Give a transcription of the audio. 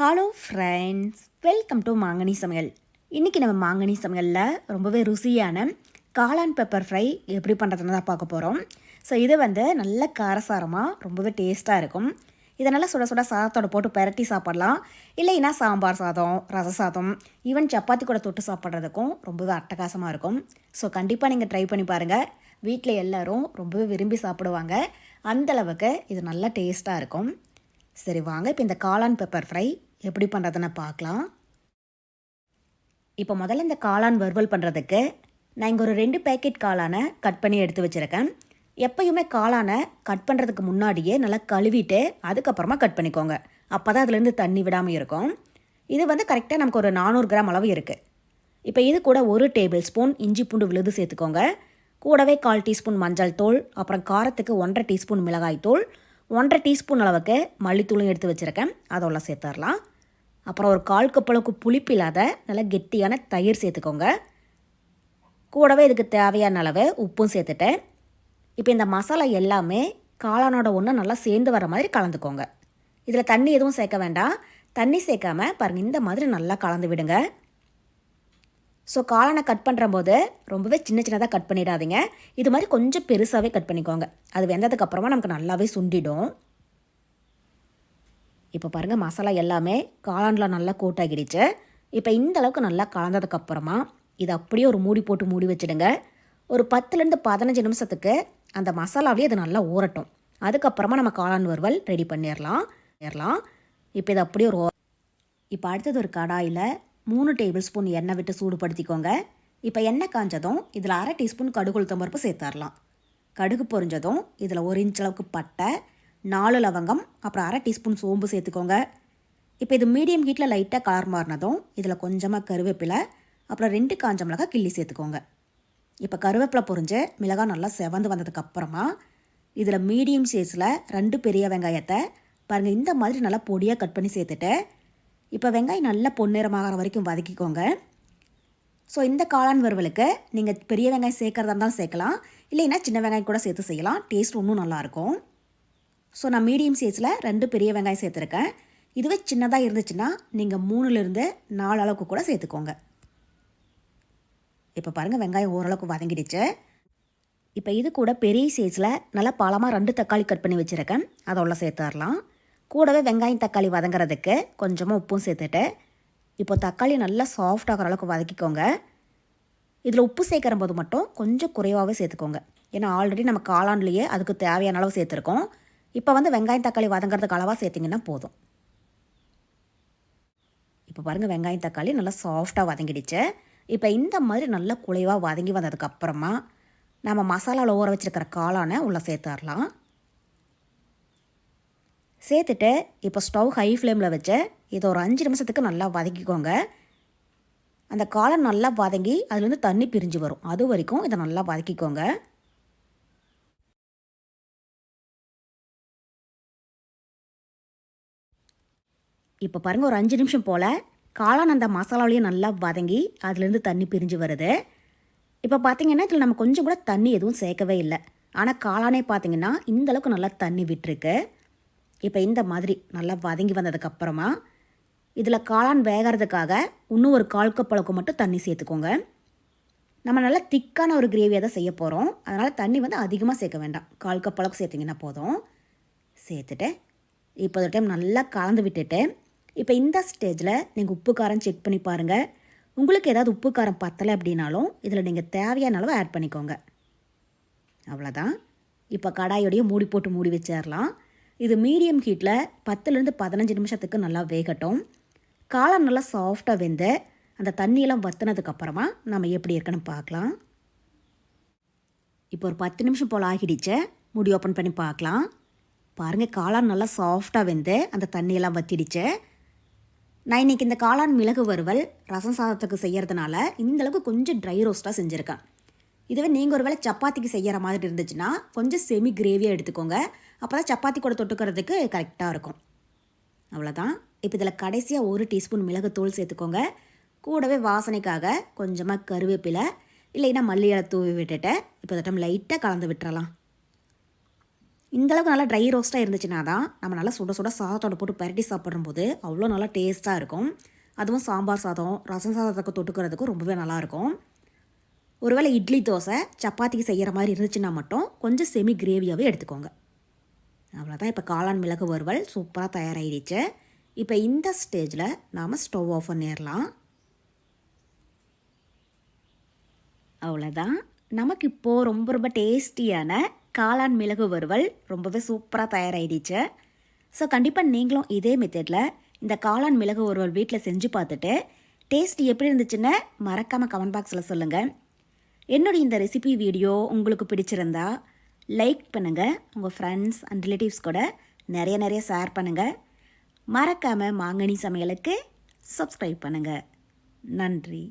Hello friends welcome to மாங்கனி சமையல் இன்றைக்கி நம்ம மாங்கனி சமையலில் ரொம்பவே ருசியான காளான் பெப்பர் ஃப்ரை எப்படி பண்ணுறதுன்னு தான் பார்க்க போகிறோம் ஸோ இது வந்து நல்ல காரசாரமாக ரொம்பவே டேஸ்ட்டாக இருக்கும். இதை நல்லா சுட சுட சாதத்தோட போட்டு பெரட்டி சாப்பிட்லாம். இல்லைன்னா சாம்பார் சாதம் ரச சாதம் ஈவன் சப்பாத்தி கூட தொட்டு சாப்பிட்றதுக்கும் ரொம்பவே அட்டகாசமாக இருக்கும். ஸோ கண்டிப்பாக நீங்கள் ட்ரை பண்ணி பாருங்கள் வீட்டில் எல்லோரும் ரொம்பவே விரும்பி சாப்பிடுவாங்க. அந்தளவுக்கு இது நல்லா டேஸ்ட்டாக இருக்கும். சரி வாங்க. இப்போ இந்த காளான் பெப்பர் ஃப்ரை எப்படி பண்ணுறதுன்னு பார்க்கலாம். இப்போ முதல்ல இந்த காளான் வறுவல் பண்ணுறதுக்கு நான் இங்கே ஒரு ரெண்டு பேக்கெட் காளானை கட் பண்ணி எடுத்து வச்சுருக்கேன். எப்பயுமே காளானை கட் பண்ணுறதுக்கு முன்னாடியே நல்லா கழுவிட்டு அதுக்கப்புறமா கட் பண்ணிக்கோங்க. அப்போ தான் அதுலேருந்து தண்ணி விடாமல் இருக்கும். இது வந்து கரெக்டாக நமக்கு ஒரு நானூறு கிராம் அளவு இருக்குது இப்போ இது கூட ஒரு டேபிள் ஸ்பூன் இஞ்சி பூண்டு விழுது சேர்த்துக்கோங்க. கூடவே கால் டீஸ்பூன் மஞ்சள் தூள் அப்புறம் காரத்துக்கு ஒன்றரை டீஸ்பூன் மிளகாய் தூள் ஒன்றரை டீஸ்பூன் அளவுக்கு மல்லித்தூளும் எடுத்து வச்சுருக்கேன். அதெல்லாம் சேர்த்துடலாம். அப்புறம் ஒரு கால் கப்பளவுக்கு புளிப்பு இல்லாத நல்ல கெட்டியான தயிர் சேர்த்துக்கோங்க. கூடவே இதுக்கு தேவையான அளவு உப்பும் சேர்த்துட்டேன். இப்போ இந்த மசாலா எல்லாமே காளானோட ஒன்று நல்லா சேர்ந்து வர மாதிரி கலந்துக்கோங்க. இதில் தண்ணி எதுவும் சேர்க்க வேண்டாம். தண்ணி சேர்க்காம பாருங்கள் இந்த மாதிரி நல்லா கலந்து விடுங்க. ஸோ காளானை கட் பண்ணுற போது ரொம்பவே சின்ன சின்னதாக கட் பண்ணிடாதீங்க. இது மாதிரி கொஞ்சம் பெருசாகவே கட் பண்ணிக்கோங்க. அது வெந்ததுக்கப்புறமா நமக்கு நல்லாவே சுண்டிடும். இப்போ பாருங்கள் மசாலா எல்லாமே காளானில் நல்லா கூட்டாகிடுச்சு. இப்போ இந்த அளவுக்கு நல்லா கலந்ததுக்கப்புறமா இதை அப்படியே ஒரு மூடி போட்டு மூடி வச்சுடுங்க. ஒரு பத்துலேருந்து பதினஞ்சு நிமிஷத்துக்கு அந்த மசாலாவே அது நல்லா ஊறட்டும். அதுக்கப்புறமா நம்ம காளான் வறுவல் ரெடி பண்ணிடலாம் பண்ணிடலாம் இப்போ இதை அப்படியே ஒரு இப்போ அடுத்தது ஒரு கடாயில் மூணு டேபிள் ஸ்பூன் எண்ணெய் விட்டு சூடுபடுத்திக்கோங்க. இப்போ எண்ணெய் காஞ்சதும் இதில் அரை டீஸ்பூன் கடுகு உளுத்தம்பருப்பு சேர்த்துடலாம் கடுகு பொரிஞ்சதும் இதில் ஒரு இன்ச் அளவுக்கு பட்டை நாலு லவங்கம் அப்புறம் அரை டீஸ்பூன் சோம்பு சேர்த்துக்கோங்க. இப்போ இது மீடியம் ஹீட்டில் லைட்டாக கலர் மாறினதும் இதில் கொஞ்சமாக கருவேப்பிலை அப்புறம் ரெண்டு காஞ்ச மிளகாய் கிள்ளி சேர்த்துக்கோங்க. இப்போ கருவேப்பிலை பொரிஞ்சு மிளகாய் நல்லா செவந்து வந்ததுக்கப்புறமா இதில் மீடியம் சைஸில் ரெண்டு பெரிய வெங்காயத்தை பாருங்கள் இந்த மாதிரி நல்லா பொடியாக கட் பண்ணி சேர்த்துட்டு இப்போ வெங்காயம் நல்லா பொன்னிறமாகிற வரைக்கும் வதக்கிக்கோங்க. ஸோ இந்த காளான் வறுவலுக்கு நீங்கள் பெரிய வெங்காயம் சேர்க்குறதா இருந்தாலும் சேர்க்கலாம் இல்லைன்னா சின்ன வெங்காயம் கூட சேர்த்து செய்யலாம் டேஸ்ட் இன்னும் நல்லாயிருக்கும் ஸோ நான் மீடியம் சைஸில் ரெண்டு பெரிய வெங்காயம் சேர்த்துருக்கேன். இதுவே சின்னதாக இருந்துச்சுன்னா நீங்கள் மூணுலேருந்து நாலு அளவுக்கு கூட சேர்த்துக்கோங்க. இப்போ பாருங்கள் வெங்காயம் ஓரளவுக்கு வதங்கிடுச்சு. இப்போ இது கூட பெரிய சைஸில் நல்லா பழமாக ரெண்டு தக்காளி கட் பண்ணி வச்சுருக்கேன். அதை உள்ள சேர்த்துடலாம். கூடவே வெங்காயம் தக்காளி வதங்குறதுக்கு கொஞ்சமாக உப்பும் சேர்த்துட்டு இப்போ தக்காளி நல்லா சாஃப்ட் ஆகிற அளவுக்கு வதக்கிக்கோங்க. இதில் உப்பு சேர்க்குற போது மட்டும் கொஞ்சம் குறைவாகவே சேர்த்துக்கோங்க. ஏன்னா ஆல்ரெடி நம்ம காளான்லேயே அதுக்கு தேவையான அளவு சேர்த்துருக்கோம். இப்போ வந்து வெங்காயம் தக்காளி வதங்கிறதுக்கு அளவாக சேர்த்திங்கன்னா போதும். இப்போ பாருங்கள் வெங்காயம் தக்காளி நல்லா சாஃப்டாக வதங்கிடுச்சு. இப்போ இந்த மாதிரி நல்லா குலைவாக வதங்கி வந்ததுக்கப்புறமா நம்ம மசாலாவில் ஊற வச்சுருக்கிற காளானை உள்ளே சேர்த்துடலாம். சேர்த்துட்டு இப்போ ஸ்டவ் ஹை ஃப்ளேமில் வச்சு இதை ஒரு அஞ்சு நிமிஷத்துக்கு நல்லா வதக்கிக்கோங்க. அந்த காளான் நல்லா வதங்கி அதுலேருந்து தண்ணி பிரிஞ்சு வரும். அது வரைக்கும் இதை நல்லா வதக்கிக்கோங்க. இப்போ பாருங்கள் ஒரு அஞ்சு நிமிஷம் போல் காளான் அந்த மசாலாவிலையும் நல்லா வதங்கி அதுலேருந்து தண்ணி பிரிஞ்சு வருது. இப்போ பார்த்தீங்கன்னா இதில் நம்ம கொஞ்சம் கூட தண்ணி எதுவும் சேர்க்கவே இல்லை. ஆனால் காளானே பார்த்தீங்கன்னா இந்தளவுக்கு நல்லா தண்ணி விட்டுருக்கு. இப்போ இந்த மாதிரி நல்லா வதங்கி வந்ததுக்கப்புறமா இதில் காளான் வேகிறதுக்காக இன்னும் ஒரு கால் கப் அளவுக்கு மட்டும் தண்ணி சேர்த்துக்கோங்க. நம்ம நல்லா திக்கான ஒரு கிரேவியாக தான் செய்ய போகிறோம் அதனால் தண்ணி வந்து அதிகமாக சேர்க்க வேண்டாம். கால் கப் அளவுக்கு சேர்த்திங்கன்னா போதும். சேர்த்துட்டு இப்போ ஒரு டைம் நல்லா கலந்து விட்டுட்டு இப்போ இந்த ஸ்டேஜில் நீங்கள் உப்பு காரம் செக் பண்ணி பாருங்கள் உங்களுக்கு ஏதாவது உப்பு காரம் பத்தலை அப்படின்னாலும் இதில் நீங்கள் தேவையான அளவு ஆட் பண்ணிக்கோங்க. அவ்வளோதான். இப்போ கடாயோடைய மூடி போட்டு மூடி வச்சிடலாம். இது மீடியம் ஹீட்டில் பத்துலேருந்து பதினஞ்சு நிமிஷத்துக்கு நல்லா வேகட்டும். காளான் நல்லா சாஃப்டாக வெந்து அந்த தண்ணியெல்லாம் வற்றினதுக்கப்புறமா நம்ம எப்படி இருக்குன்னு பார்க்கலாம். இப்போ ஒரு பத்து நிமிஷம் போல் ஆகிடுச்சு. முடி ஓப்பன் பண்ணி பார்க்கலாம். பாருங்கள் காளான் நல்லா சாஃப்டாக வெந்து அந்த தண்ணியெல்லாம் வத்திடுச்சு. நான் இன்றைக்கி இந்த காளான் மிளகு வறுவல் ரசம் சாதத்துக்கு செய்கிறதுனால இந்தளவுக்கு கொஞ்சம் ட்ரை ரோஸ்ட்டாக செஞ்சுருக்கேன். இதுவே நீங்கள் ஒரு வேளை சப்பாத்திக்கு செய்கிற மாதிரி இருந்துச்சுன்னா கொஞ்சம் செமி கிரேவியாக எடுத்துக்கோங்க. அப்போ தான் சப்பாத்தி கூட தொட்டுக்கிறதுக்கு கரெக்டாக இருக்கும். அவ்வளோதான் இப்போ இதில் கடைசியாக ஒரு டீஸ்பூன் மிளகுத்தூள் சேர்த்துக்கோங்க. கூடவே வாசனைக்காக கொஞ்சமாக கருவேப்பிலை இல்லைன்னா மல்லியலை தூவி விட்டுட்டு இப்போ தட்டம் லைட்டாக கலந்து விட்டுறலாம். இந்தளவுக்கு நல்லா ட்ரை ரோஸ்ட்டாக இருந்துச்சுன்னா தான் நம்ம நல்லா சுட சுட சாதத்தோட போட்டு பரட்டி சாப்பிடும்போது அவ்வளோ நல்லா டேஸ்ட்டாக இருக்கும். அதுவும் சாம்பார் சாதம் ரசம் சாதத்துக்கு தொட்டுக்கிறதுக்கும் ரொம்பவே நல்லாயிருக்கும் ஒருவேளை இட்லி தோசை சப்பாத்திக்கு செய்கிற மாதிரி இருந்துச்சுன்னா மட்டும் கொஞ்சம் செமி கிரேவியாகவே எடுத்துக்கோங்க. அவ்வளோதான் இப்போ காளான் மிளகு வறுவல் சூப்பராக தயாராகிடுச்சு இப்போ இந்த ஸ்டேஜில் நாம் ஸ்டவ் ஆஃப் பண்ணிடலாம். அவ்வளோதான் நமக்கு இப்போது ரொம்ப ரொம்ப டேஸ்டியான காளான் மிளகு வறுவல் ரொம்பவே சூப்பராக தயாராகிடுச்சு ஸோ கண்டிப்பாக நீங்களும் இதே மெத்தடில் இந்த காளான் மிளகு வறுவல் வீட்டில் செஞ்சு பார்த்துட்டு டேஸ்ட் எப்படி இருந்துச்சுன்னு மறக்காமல் கமெண்ட் பாக்ஸில் சொல்லுங்கள் என்னுடைய இந்த ரெசிபி வீடியோ உங்களுக்கு பிடிச்சிருந்தா லைக் பண்ணுங்கள் உங்கள் ஃப்ரெண்ட்ஸ் அண்ட் ரிலேட்டிவ்ஸ் கூட நிறைய நிறைய ஷேர் பண்ணுங்கள் மறக்காமல் மாங்கனி சமையலுக்கு சப்ஸ்கிரைப் பண்ணுங்கள் நன்றி.